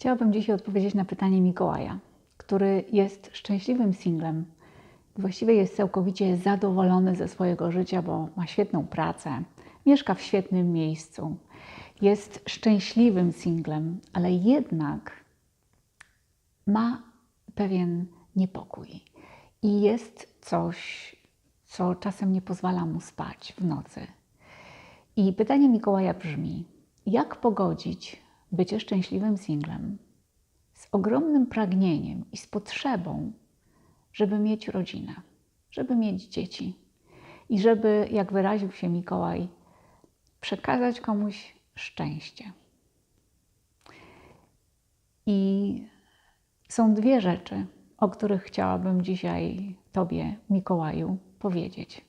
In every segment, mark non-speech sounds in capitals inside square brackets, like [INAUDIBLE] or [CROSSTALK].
Chciałabym dzisiaj odpowiedzieć na pytanie Mikołaja, który jest szczęśliwym singlem. Właściwie jest całkowicie zadowolony ze swojego życia, bo ma świetną pracę, mieszka w świetnym miejscu. Jest szczęśliwym singlem, ale jednak ma pewien niepokój. I jest coś, co czasem nie pozwala mu spać w nocy. I pytanie Mikołaja brzmi: jak pogodzić bycie szczęśliwym singlem z ogromnym pragnieniem i z potrzebą, żeby mieć rodzinę, żeby mieć dzieci i żeby, jak wyraził się Mikołaj, przekazać komuś szczęście. I są dwie rzeczy, o których chciałabym dzisiaj Tobie, Mikołaju, powiedzieć.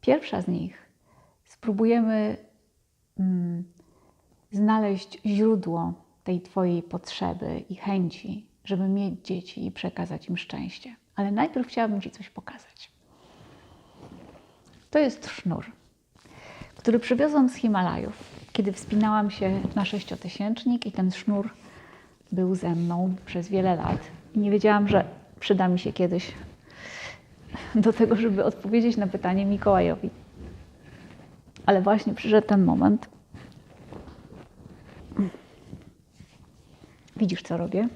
Pierwsza z nich spróbujemy mm, znaleźć źródło tej Twojej potrzeby i chęci, żeby mieć dzieci i przekazać im szczęście. Ale najpierw chciałabym Ci coś pokazać. To jest sznur, który przywiozłam z Himalajów, kiedy wspinałam się na sześciotysięcznik i ten sznur był ze mną przez wiele lat. I nie wiedziałam, że przyda mi się kiedyś do tego, żeby odpowiedzieć na pytanie Mikołajowi. Ale właśnie przyszedł ten moment. Widzisz, co robię?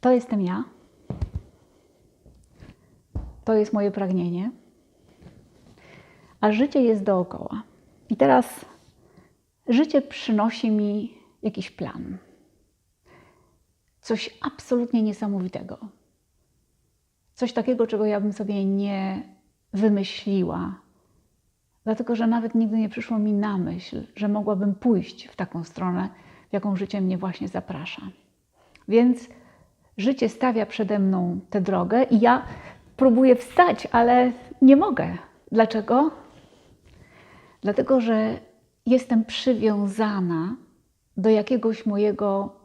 To jestem ja. To jest moje pragnienie. A życie jest dookoła. I teraz życie przynosi mi jakiś plan. Coś absolutnie niesamowitego. Coś takiego, czego ja bym sobie nie wymyśliła, dlatego że nawet nigdy nie przyszło mi na myśl, że mogłabym pójść w taką stronę, w jaką życie mnie właśnie zaprasza. Więc życie stawia przede mną tę drogę i ja próbuję wstać, ale nie mogę. Dlaczego? Dlatego, że jestem przywiązana do jakiegoś mojego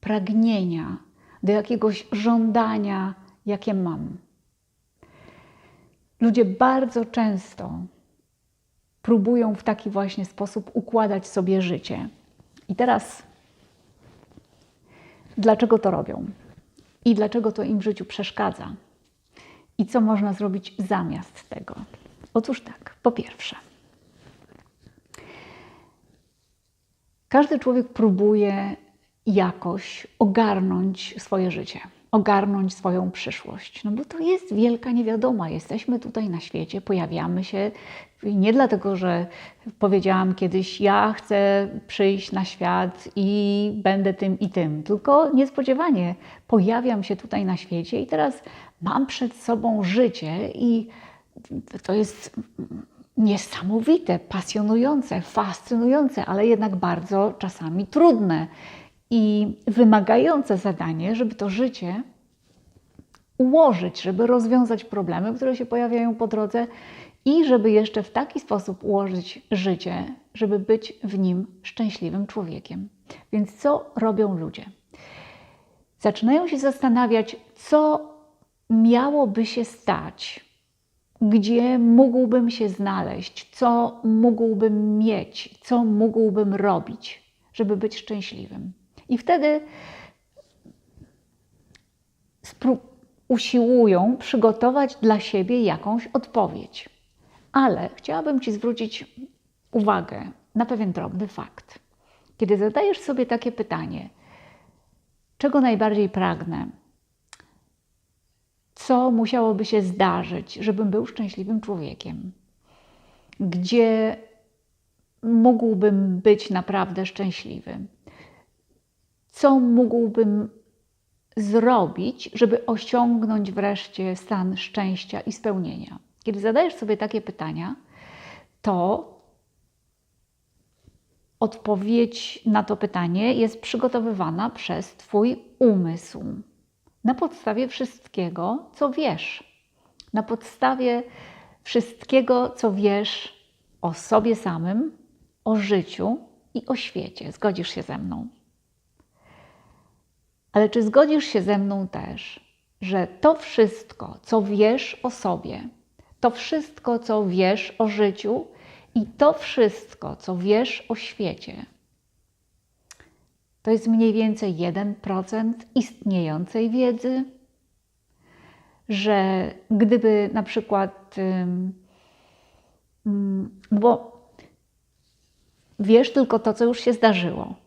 pragnienia, do jakiegoś żądania, jakie mam. Ludzie bardzo często próbują w taki właśnie sposób układać sobie życie. I teraz, dlaczego to robią? I dlaczego to im w życiu przeszkadza? I co można zrobić zamiast tego? Otóż tak, po pierwsze, każdy człowiek próbuje jakoś ogarnąć swoje życie, ogarnąć swoją przyszłość. No bo to jest wielka niewiadoma. Jesteśmy tutaj na świecie, pojawiamy się nie dlatego, że powiedziałam kiedyś, ja chcę przyjść na świat i będę tym i tym, tylko niespodziewanie pojawiam się tutaj na świecie i teraz mam przed sobą życie i to jest niesamowite, pasjonujące, fascynujące, ale jednak bardzo czasami trudne i wymagające zadanie, żeby to życie ułożyć, żeby rozwiązać problemy, które się pojawiają po drodze i żeby jeszcze w taki sposób ułożyć życie, żeby być w nim szczęśliwym człowiekiem. Więc co robią ludzie? Zaczynają się zastanawiać, co miałoby się stać, gdzie mógłbym się znaleźć, co mógłbym mieć, co mógłbym robić, żeby być szczęśliwym. I wtedy usiłują przygotować dla siebie jakąś odpowiedź. Ale chciałabym Ci zwrócić uwagę na pewien drobny fakt. Kiedy zadajesz sobie takie pytanie, czego najbardziej pragnę, co musiałoby się zdarzyć, żebym był szczęśliwym człowiekiem, gdzie mógłbym być naprawdę szczęśliwy, co mógłbym zrobić, żeby osiągnąć wreszcie stan szczęścia i spełnienia. Kiedy zadajesz sobie takie pytania, to odpowiedź na to pytanie jest przygotowywana przez Twój umysł. Na podstawie wszystkiego, co wiesz. Na podstawie wszystkiego, co wiesz o sobie samym, o życiu i o świecie. Zgodzisz się ze mną. Ale czy zgodzisz się ze mną też, że to wszystko, co wiesz o sobie, to wszystko, co wiesz o życiu i to wszystko, co wiesz o świecie, to jest mniej więcej 1% istniejącej wiedzy, że gdyby na przykład, bo wiesz tylko to, co już się zdarzyło.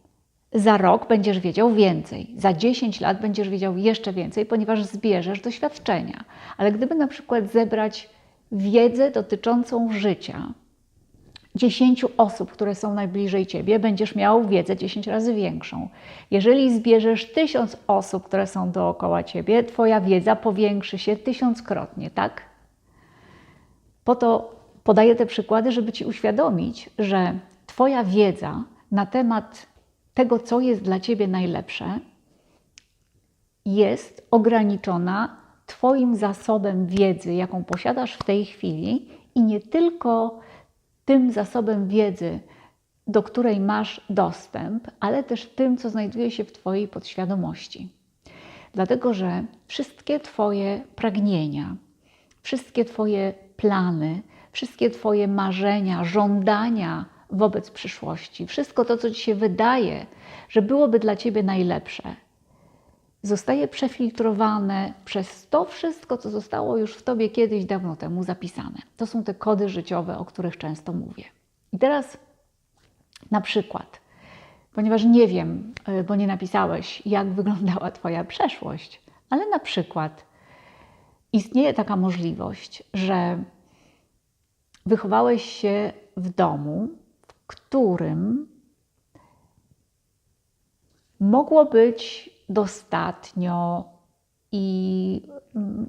Za rok będziesz wiedział więcej, za 10 lat będziesz wiedział jeszcze więcej, ponieważ zbierzesz doświadczenia. Ale gdyby na przykład zebrać wiedzę dotyczącą życia 10 osób, które są najbliżej ciebie, będziesz miał wiedzę 10 razy większą. Jeżeli zbierzesz 1000 osób, które są dookoła ciebie, twoja wiedza powiększy się tysiąckrotnie, tak? Po to podaję te przykłady, żeby ci uświadomić, że twoja wiedza na temat tego, co jest dla ciebie najlepsze, jest ograniczona Twoim zasobem wiedzy, jaką posiadasz w tej chwili, i nie tylko tym zasobem wiedzy, do której masz dostęp, ale też tym, co znajduje się w Twojej podświadomości. Dlatego, że wszystkie Twoje pragnienia, wszystkie Twoje plany, wszystkie Twoje marzenia, żądania wobec przyszłości, wszystko to, co Ci się wydaje, że byłoby dla Ciebie najlepsze, zostaje przefiltrowane przez to wszystko, co zostało już w tobie kiedyś dawno temu zapisane. To są te kody życiowe, o których często mówię. I teraz na przykład, ponieważ nie wiem, e, bo nie napisałeś, jak wyglądała Twoja przeszłość, ale na przykład istnieje taka możliwość, że wychowałeś się w domu, którym mogło być dostatnio i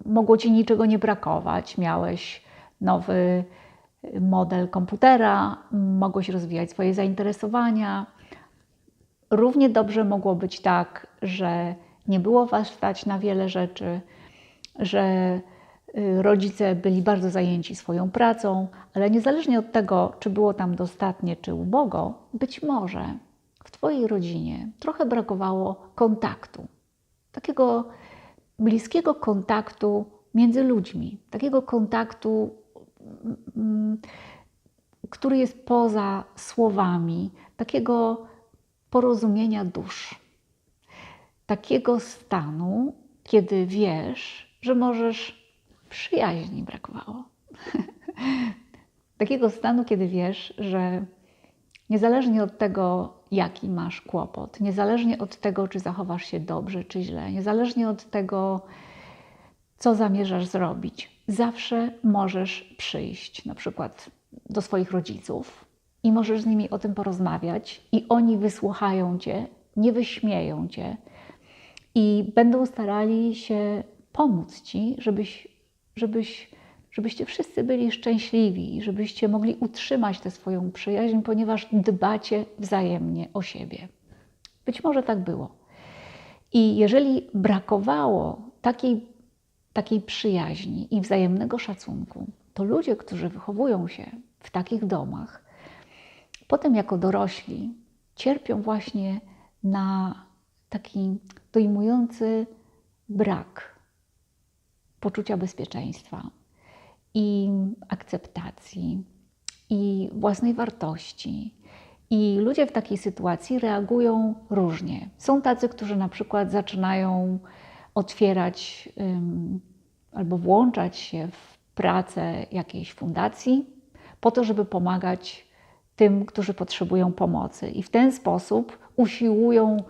mogło ci niczego nie brakować. Miałeś nowy model komputera, mogłeś rozwijać swoje zainteresowania. Równie dobrze mogło być tak, że nie było was stać na wiele rzeczy, że rodzice byli bardzo zajęci swoją pracą, ale niezależnie od tego, czy było tam dostatnie, czy ubogo, być może w Twojej rodzinie trochę brakowało kontaktu, takiego bliskiego kontaktu między ludźmi, takiego kontaktu, mm, który jest poza słowami, takiego porozumienia dusz, takiego stanu, kiedy wiesz, że możesz przyjaźni brakowało. [LAUGHS] takiego stanu, kiedy wiesz, że niezależnie od tego, jaki masz kłopot, niezależnie od tego, czy zachowasz się dobrze, czy źle, niezależnie od tego, co zamierzasz zrobić, zawsze możesz przyjść na przykład do swoich rodziców i możesz z nimi o tym porozmawiać, i oni wysłuchają cię, nie wyśmieją cię i będą starali się pomóc ci, żebyś, żebyś żebyście wszyscy byli szczęśliwi, żebyście mogli utrzymać tę swoją przyjaźń, ponieważ dbacie wzajemnie o siebie. Być może tak było. I jeżeli brakowało takiej, takiej przyjaźni i wzajemnego szacunku, to ludzie, którzy wychowują się w takich domach, potem jako dorośli cierpią właśnie na taki dojmujący brak poczucia bezpieczeństwa, i akceptacji, i własnej wartości. I ludzie w takiej sytuacji reagują różnie. Są tacy, którzy na przykład zaczynają otwierać um, albo włączać się w pracę jakiejś fundacji, po to, żeby pomagać tym, którzy potrzebują pomocy. I w ten sposób usiłują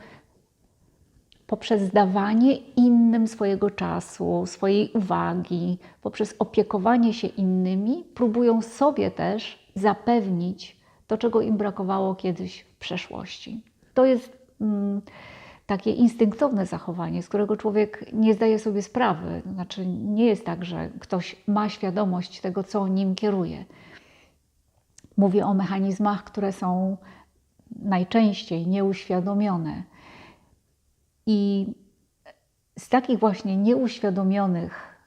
poprzez dawanie innym swojego czasu, swojej uwagi, poprzez opiekowanie się innymi, próbują sobie też zapewnić to, czego im brakowało kiedyś w przeszłości. To jest mm, takie instynktowne zachowanie, z którego człowiek nie zdaje sobie sprawy. Znaczy, nie jest tak, że ktoś ma świadomość tego, co nim kieruje. Mówię o mechanizmach, które są najczęściej nieuświadomione i z takich właśnie nieuświadomionych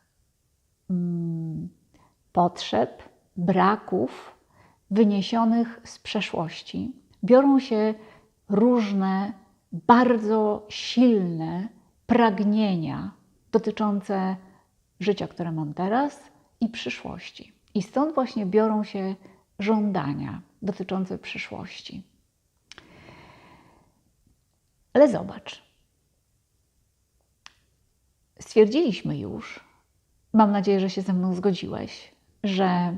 mm, potrzeb, braków wyniesionych z przeszłości biorą się różne bardzo silne pragnienia dotyczące życia, które mam teraz i przyszłości. I stąd właśnie biorą się żądania dotyczące przyszłości. Ale zobacz. Stwierdziliśmy już, mam nadzieję, że się ze mną zgodziłeś, że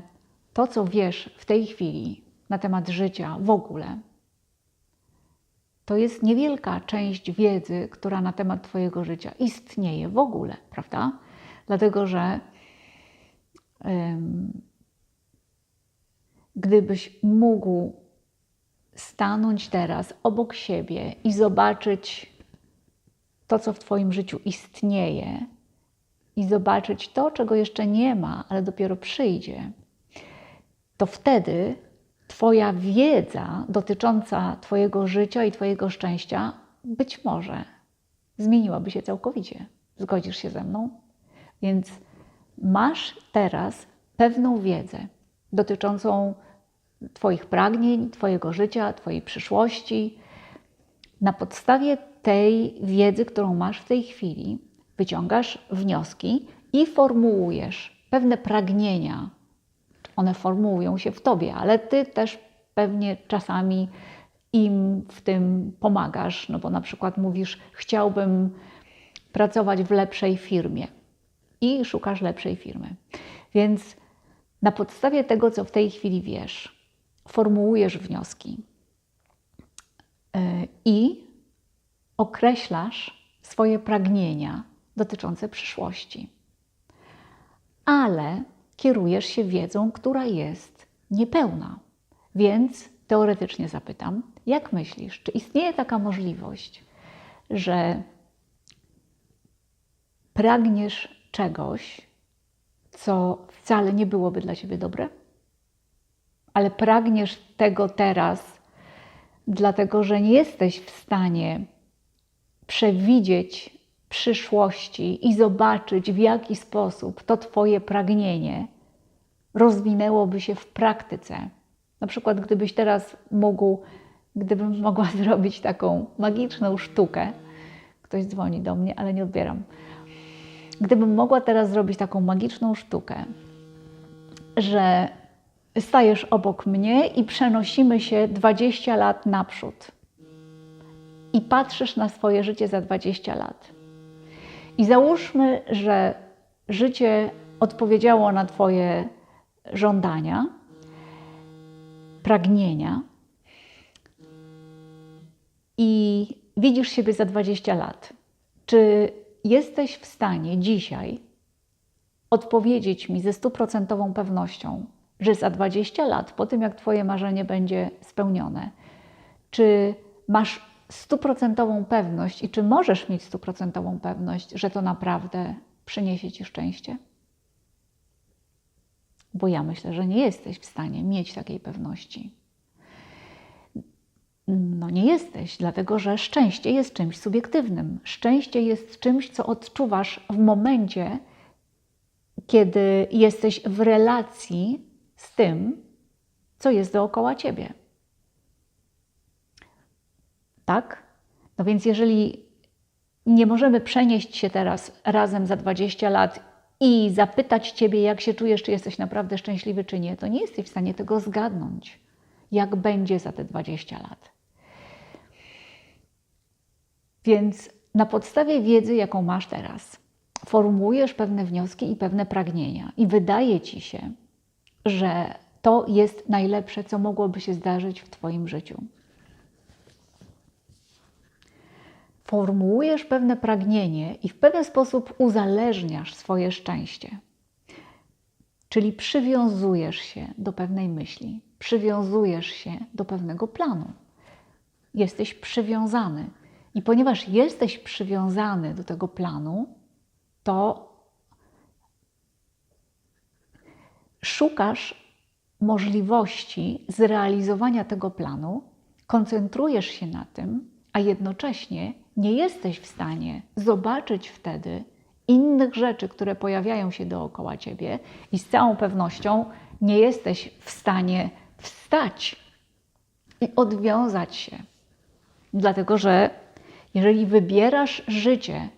to, co wiesz w tej chwili na temat życia w ogóle, to jest niewielka część wiedzy, która na temat Twojego życia istnieje w ogóle, prawda? Dlatego, że gdybyś mógł stanąć teraz obok siebie i zobaczyć to, co w Twoim życiu istnieje, i zobaczyć to, czego jeszcze nie ma, ale dopiero przyjdzie, to wtedy Twoja wiedza dotycząca Twojego życia i Twojego szczęścia być może zmieniłaby się całkowicie. Zgodzisz się ze mną? Więc masz teraz pewną wiedzę dotyczącą Twoich pragnień, Twojego życia, Twojej przyszłości. Na podstawie tej wiedzy, którą masz w tej chwili, wyciągasz wnioski i formułujesz pewne pragnienia. One formułują się w tobie, ale ty też pewnie czasami im w tym pomagasz, no bo na przykład mówisz, chciałbym pracować w lepszej firmie i szukasz lepszej firmy. Więc na podstawie tego, co w tej chwili wiesz, formułujesz wnioski yy, i określasz swoje pragnienia dotyczące przyszłości. Ale kierujesz się wiedzą, która jest niepełna. Więc teoretycznie zapytam, jak myślisz, czy istnieje taka możliwość, że pragniesz czegoś, co wcale nie byłoby dla ciebie dobre? Ale pragniesz tego teraz, dlatego że nie jesteś w stanie przewidzieć przyszłości i zobaczyć, w jaki sposób to Twoje pragnienie rozwinęłoby się w praktyce. Na przykład, gdybyś teraz mógł, gdybym [LAUGHS] mogła zrobić taką magiczną sztukę, ktoś dzwoni do mnie, ale nie odbieram. Gdybym mogła teraz zrobić taką magiczną sztukę, że stajesz obok mnie i przenosimy się 20 lat naprzód i patrzysz na swoje życie za 20 lat. I załóżmy, że życie odpowiedziało na Twoje żądania, pragnienia i widzisz siebie za 20 lat. Czy jesteś w stanie dzisiaj odpowiedzieć mi ze stuprocentową pewnością, że za 20 lat, po tym jak Twoje marzenie będzie spełnione, czy masz stuprocentową pewność i czy możesz mieć stuprocentową pewność, że to naprawdę przyniesie Ci szczęście? Bo ja myślę, że nie jesteś w stanie mieć takiej pewności. No nie jesteś, dlatego że szczęście jest czymś subiektywnym. Szczęście jest czymś, co odczuwasz w momencie, kiedy jesteś w relacji z tym, co jest dookoła ciebie. Tak? No więc jeżeli nie możemy przenieść się teraz razem za 20 lat i zapytać Ciebie, jak się czujesz, czy jesteś naprawdę szczęśliwy, czy nie, to nie jesteś w stanie tego zgadnąć, jak będzie za te 20 lat. Więc na podstawie wiedzy, jaką masz teraz, formułujesz pewne wnioski i pewne pragnienia, i wydaje ci się, że to jest najlepsze, co mogłoby się zdarzyć w Twoim życiu. Formułujesz pewne pragnienie i w pewien sposób uzależniasz swoje szczęście. Czyli przywiązujesz się do pewnej myśli, przywiązujesz się do pewnego planu. Jesteś przywiązany. I ponieważ jesteś przywiązany do tego planu, to szukasz możliwości zrealizowania tego planu, koncentrujesz się na tym, a jednocześnie nie jesteś w stanie zobaczyć wtedy innych rzeczy, które pojawiają się dookoła ciebie, i z całą pewnością nie jesteś w stanie wstać i odwiązać się. Dlatego, że jeżeli wybierasz życie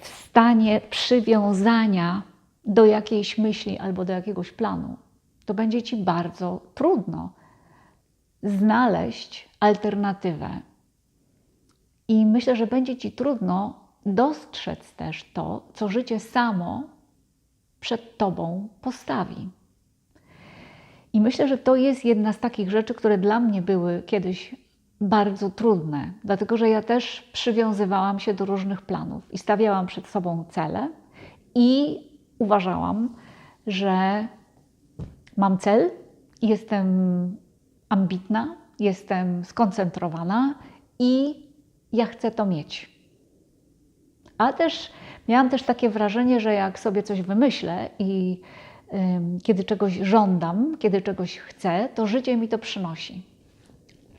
w stanie przywiązania do jakiejś myśli albo do jakiegoś planu, to będzie ci bardzo trudno znaleźć alternatywę. I myślę, że będzie ci trudno dostrzec też to, co życie samo przed tobą postawi. I myślę, że to jest jedna z takich rzeczy, które dla mnie były kiedyś bardzo trudne, dlatego że ja też przywiązywałam się do różnych planów i stawiałam przed sobą cele i uważałam, że mam cel, jestem ambitna, jestem skoncentrowana i ja chcę to mieć. A też miałam też takie wrażenie, że jak sobie coś wymyślę i kiedy czegoś żądam, kiedy czegoś chcę, to życie mi to przynosi.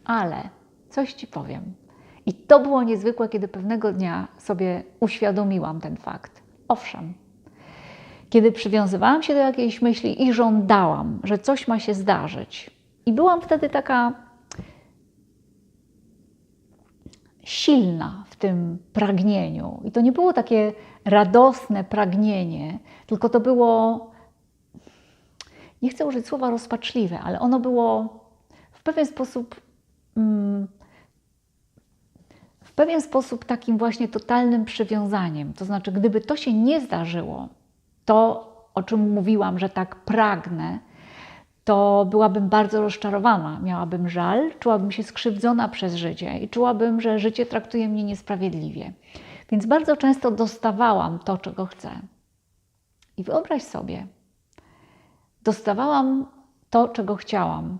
Ale coś ci powiem. I to było niezwykłe, kiedy pewnego dnia sobie uświadomiłam ten fakt. Owszem, kiedy przywiązywałam się do jakiejś myśli i żądałam, że coś ma się zdarzyć, i byłam wtedy taka silna w tym pragnieniu. I to nie było takie radosne pragnienie, tylko to było nie chcę użyć słowa rozpaczliwe, ale ono było w pewien sposób, mm, w pewien sposób takim właśnie totalnym przywiązaniem. To znaczy, gdyby to się nie zdarzyło, to o czym mówiłam, że tak pragnę, to byłabym bardzo rozczarowana, miałabym żal, czułabym się skrzywdzona przez życie i czułabym, że życie traktuje mnie niesprawiedliwie. Więc bardzo często dostawałam to, czego chcę. I wyobraź sobie, dostawałam to, czego chciałam.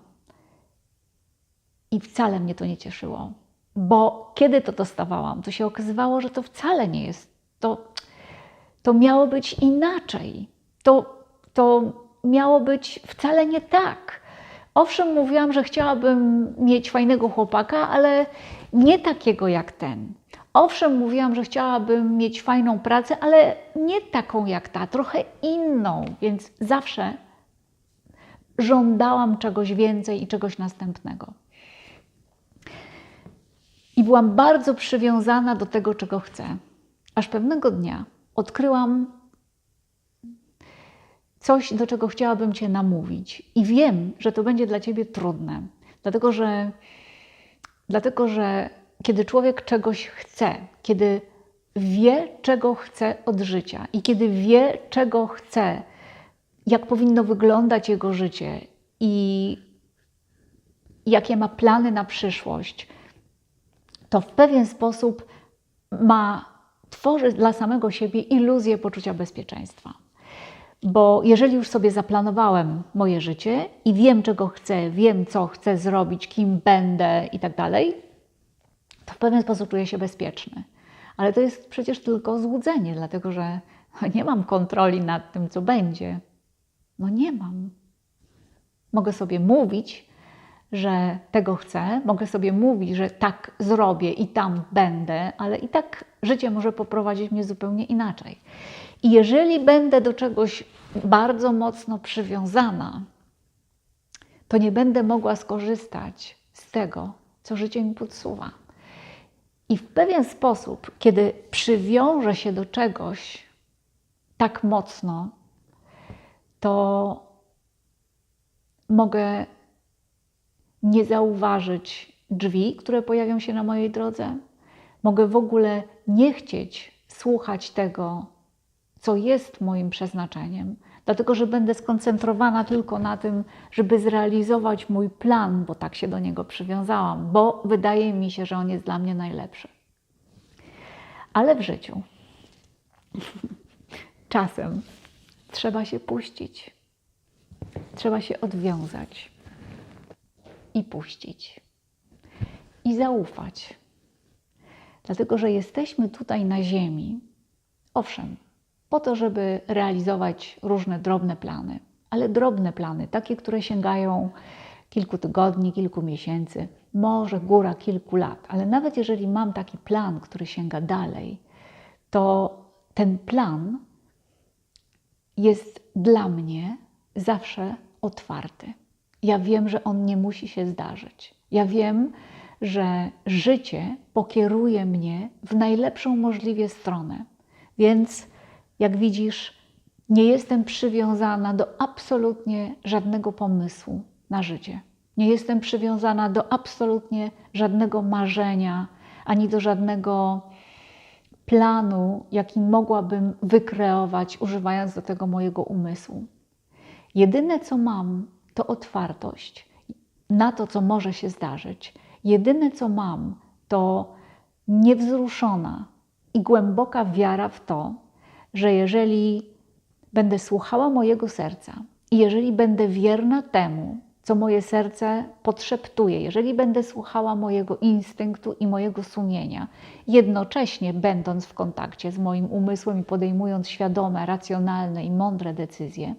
I wcale mnie to nie cieszyło, bo kiedy to dostawałam, to się okazywało, że to wcale nie jest. To, to miało być inaczej. To, to miało być wcale nie tak. Owszem, mówiłam, że chciałabym mieć fajnego chłopaka, ale nie takiego jak ten. Owszem, mówiłam, że chciałabym mieć fajną pracę, ale nie taką jak ta, trochę inną, więc zawsze żądałam czegoś więcej i czegoś następnego. I byłam bardzo przywiązana do tego, czego chcę. Aż pewnego dnia odkryłam coś, do czego chciałabym Cię namówić. I wiem, że to będzie dla Ciebie trudne, dlatego że, dlatego że kiedy człowiek czegoś chce, kiedy wie, czego chce od życia i kiedy wie, czego chce jak powinno wyglądać jego życie i jakie ma plany na przyszłość, to w pewien sposób ma tworzyć dla samego siebie iluzję poczucia bezpieczeństwa. Bo jeżeli już sobie zaplanowałem moje życie i wiem, czego chcę, wiem, co chcę zrobić, kim będę i tak dalej, to w pewien sposób czuję się bezpieczny. Ale to jest przecież tylko złudzenie, dlatego że [LAUGHS] nie mam kontroli nad tym, co będzie. No nie mam. Mogę sobie mówić, że tego chcę, mogę sobie mówić, że tak zrobię i tam będę, ale i tak życie może poprowadzić mnie zupełnie inaczej. I jeżeli będę do czegoś bardzo mocno przywiązana, to nie będę mogła skorzystać z tego, co życie mi podsuwa. I w pewien sposób, kiedy przywiążę się do czegoś tak mocno, to mogę nie zauważyć drzwi, które pojawią się na mojej drodze. Mogę w ogóle nie chcieć słuchać tego, co jest moim przeznaczeniem, dlatego że będę skoncentrowana tylko na tym, żeby zrealizować mój plan, bo tak się do niego przywiązałam, bo wydaje mi się, że on jest dla mnie najlepszy. Ale w życiu [LAUGHS] czasem trzeba się puścić. Trzeba się odwiązać i puścić. I zaufać. Dlatego, że jesteśmy tutaj na Ziemi, owszem, po to, żeby realizować różne drobne plany, ale drobne plany, takie, które sięgają kilku tygodni, kilku miesięcy, może góra kilku lat, ale nawet jeżeli mam taki plan, który sięga dalej, to ten plan jest dla mnie zawsze otwarty. Ja wiem, że on nie musi się zdarzyć. Ja wiem, że życie pokieruje mnie w najlepszą możliwie stronę. Więc jak widzisz, Nie jestem przywiązana do absolutnie żadnego pomysłu na życie. Nie jestem przywiązana do absolutnie żadnego marzenia, ani do żadnego planu, jaki mogłabym wykreować, używając do tego mojego umysłu. Jedyne, co mam, to otwartość na to, co może się zdarzyć. Jedyne, co mam, to niewzruszona i głęboka wiara w to, że jeżeli będę słuchała mojego serca i jeżeli będę wierna temu, co moje serce podszeptuje, jeżeli będę słuchała mojego instynktu i mojego sumienia, jednocześnie będąc w kontakcie z moim umysłem i podejmując świadome, racjonalne i mądre decyzje,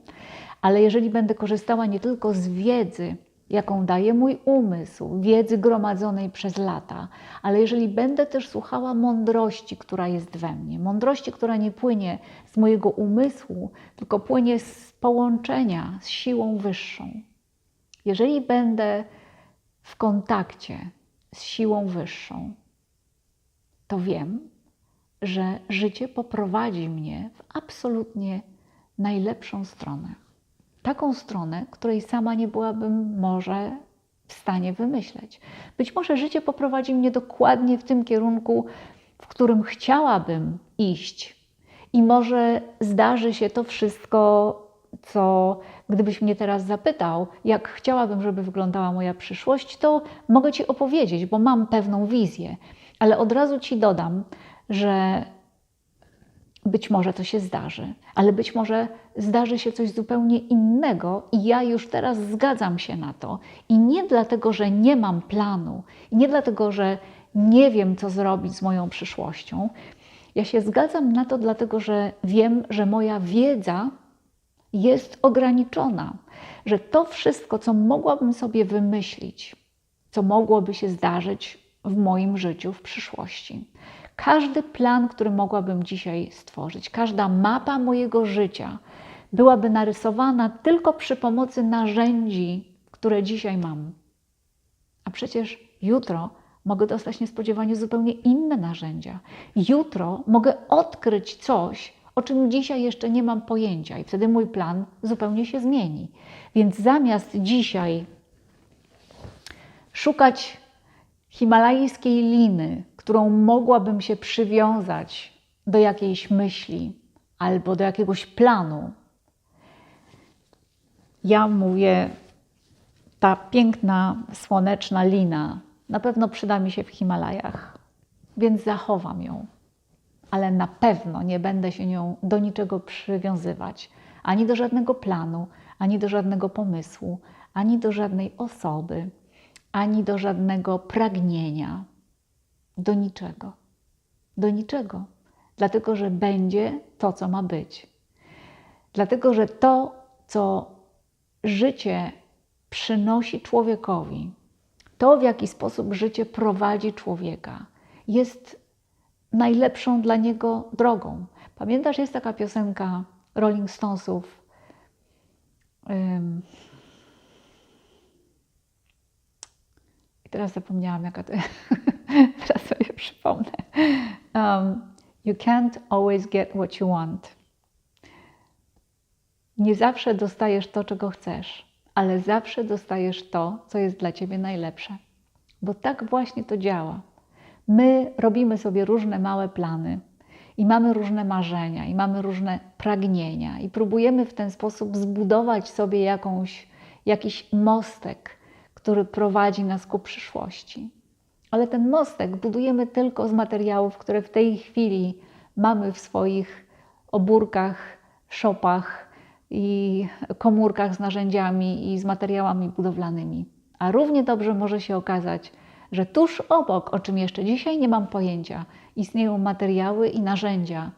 ale jeżeli będę korzystała nie tylko z wiedzy, jaką daje mój umysł, wiedzy gromadzonej przez lata, ale jeżeli będę też słuchała mądrości, która jest we mnie, mądrości, która nie płynie z mojego umysłu, tylko płynie z połączenia z siłą wyższą. Jeżeli będę w kontakcie z siłą wyższą, to wiem, że życie poprowadzi mnie w absolutnie najlepszą stronę taką stronę, której sama nie byłabym może w stanie wymyśleć. Być może życie poprowadzi mnie dokładnie w tym kierunku, w którym chciałabym iść. I może zdarzy się to wszystko, co gdybyś mnie teraz zapytał, jak chciałabym, żeby wyglądała moja przyszłość, to mogę Ci opowiedzieć, bo mam pewną wizję. Ale od razu Ci dodam, że być może to się zdarzy, ale być może zdarzy się coś zupełnie innego i ja już teraz zgadzam się na to. I nie dlatego, że nie mam planu, i nie dlatego, że nie wiem, co zrobić z moją przyszłością. Ja się zgadzam na to, dlatego że wiem, że moja wiedza jest ograniczona, że to wszystko, co mogłabym sobie wymyślić, co mogłoby się zdarzyć w moim życiu w przyszłości, każdy plan, który mogłabym dzisiaj stworzyć, każda mapa mojego życia byłaby narysowana tylko przy pomocy narzędzi, które dzisiaj mam. A przecież jutro mogę dostać niespodziewanie zupełnie inne narzędzia. Jutro mogę odkryć coś, o czym dzisiaj jeszcze nie mam pojęcia, i wtedy mój plan zupełnie się zmieni. Więc zamiast dzisiaj szukać himalajskiej liny, którą mogłabym się przywiązać do jakiejś myśli albo do jakiegoś planu. Ja mówię, ta piękna, słoneczna lina na pewno przyda mi się w Himalajach, więc zachowam ją, ale na pewno nie będę się nią do niczego przywiązywać ani do żadnego planu, ani do żadnego pomysłu, ani do żadnej osoby, ani do żadnego pragnienia do niczego. Do niczego. Dlatego, że będzie to, co ma być. Dlatego, że to, co życie przynosi człowiekowi, to, w jaki sposób życie prowadzi człowieka, jest najlepszą dla niego drogą. Pamiętasz, jest taka piosenka Rolling Stonesów. Um, Teraz zapomniałam, jaka to jest. [LAUGHS] Teraz sobie przypomnę. Um, you can't always get what you want. Nie zawsze dostajesz to, czego chcesz, ale zawsze dostajesz to, co jest dla ciebie najlepsze. Bo tak właśnie to działa. My robimy sobie różne małe plany i mamy różne marzenia, i mamy różne pragnienia, i próbujemy w ten sposób zbudować sobie jakąś, jakiś mostek, który prowadzi nas ku przyszłości. Ale ten mostek budujemy tylko z materiałów, które w tej chwili mamy w swoich obórkach, szopach i komórkach z narzędziami i z materiałami budowlanymi. A równie dobrze może się okazać, że tuż obok, o czym jeszcze dzisiaj nie mam pojęcia, istnieją materiały i narzędzia,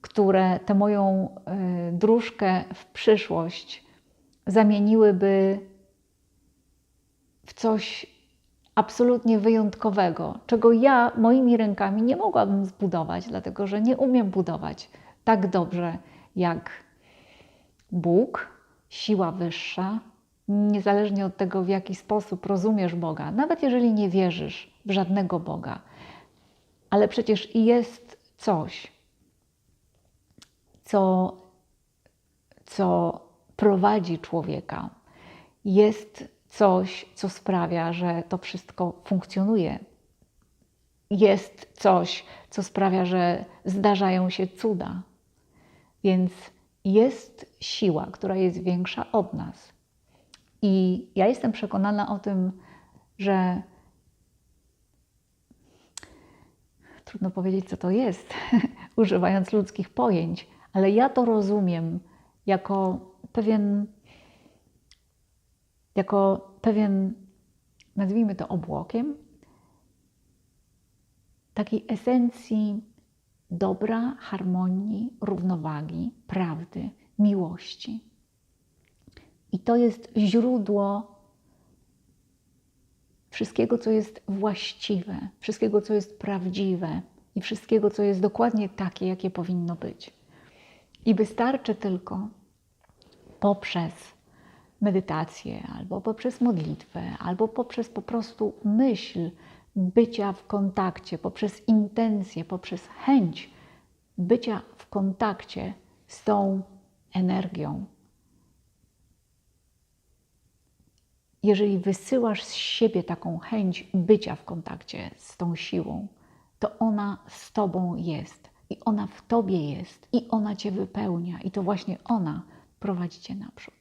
które tę moją y, dróżkę w przyszłość zamieniłyby w coś absolutnie wyjątkowego, czego ja moimi rękami nie mogłabym zbudować, dlatego że nie umiem budować tak dobrze jak Bóg, siła wyższa, niezależnie od tego, w jaki sposób rozumiesz Boga, nawet jeżeli nie wierzysz w żadnego Boga. Ale przecież jest coś, co co prowadzi człowieka, jest coś, co sprawia, że to wszystko funkcjonuje. Jest coś, co sprawia, że zdarzają się cuda. Więc jest siła, która jest większa od nas. I ja jestem przekonana o tym, że trudno powiedzieć, co to jest, [LAUGHS] używając ludzkich pojęć, ale ja to rozumiem jako pewien, jako pewien, nazwijmy to obłokiem, takiej esencji dobra, harmonii, równowagi, prawdy, miłości. I to jest źródło wszystkiego, co jest właściwe, wszystkiego, co jest prawdziwe i wszystkiego, co jest dokładnie takie, jakie powinno być. I wystarczy tylko poprzez medytację, albo poprzez modlitwę, albo poprzez po prostu myśl bycia w kontakcie, poprzez intencję, poprzez chęć bycia w kontakcie z tą energią. Jeżeli wysyłasz z siebie taką chęć bycia w kontakcie z tą siłą, to ona z tobą jest i ona w tobie jest i ona cię wypełnia i to właśnie ona prowadzi cię naprzód.